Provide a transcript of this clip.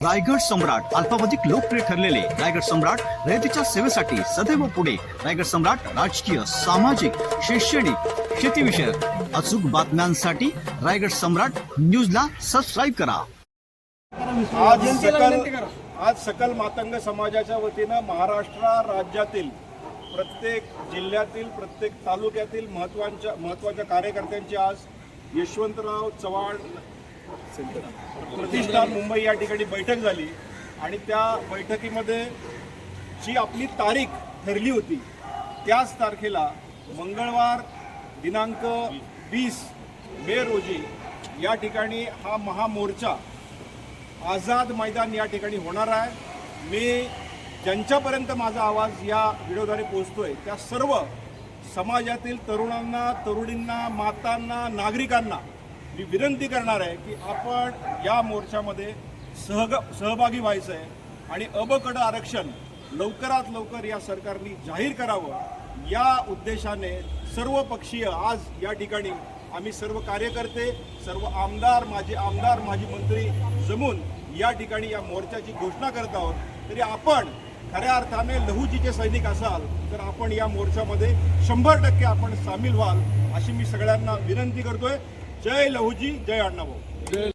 रायगड सम्राट अल्पावधिक लोकप्रिय ठरलेले रायगड सम्राट रयतेच्या सेवेसाठी सदैव पुढे. रायगड सम्राट राजकीय सामाजिक शैक्षणिक शेतीविषयक अचूक बातम्यांसाठी रायगड सम्राट न्यूजला सबस्क्राईब करा. आज सकल आज सकल मातंग समाजाच्या वतीनं महाराष्ट्र राज्यातील प्रत्येक जिल्ह्यातील प्रत्येक तालुक्यातील महत्त्वाच्या महत्त्वाच्या कार्यकर्त्यांची आज यशवंतराव चव्हाण प्रतिष्ठान मुंबई या ठिकाणी बैठक झाली आणि त्या बैठकीमध्ये जी आपली तारीख ठरली होती त्याच तारखेला मंगळवार दिनांक वीस मे रोजी या ठिकाणी हा महामोर्चा आझाद मैदान या ठिकाणी होणार आहे. मी ज्यांच्यापर्यंत माझा आवाज या व्हिडिओद्वारे पोहोचतोय त्या सर्व समाजातील तरुणांना तरुणींना मातांना नागरिकांना मी विनंती करणार आहे की आपण या मोर्चामध्ये सहग सहभागी व्हायचं आहे आणि अबकड आरक्षण लवकरात लवकर या सरकारने जाहीर करावं. या उद्देशाने सर्व पक्षीय आज या ठिकाणी आम्ही सर्व कार्यकर्ते सर्व आमदार माजी आमदार माजी मंत्री जमून या ठिकाणी या मोर्चाची घोषणा करत आहोत. तरी आपण खऱ्या अर्थाने लहुजीचे सैनिक असाल तर आपण या मोर्चामध्ये शंभर टक्के आपण सामील व्हाल अशी मी सगळ्यांना विनंती करतोय. જય લહુજી જય અર્ણવ.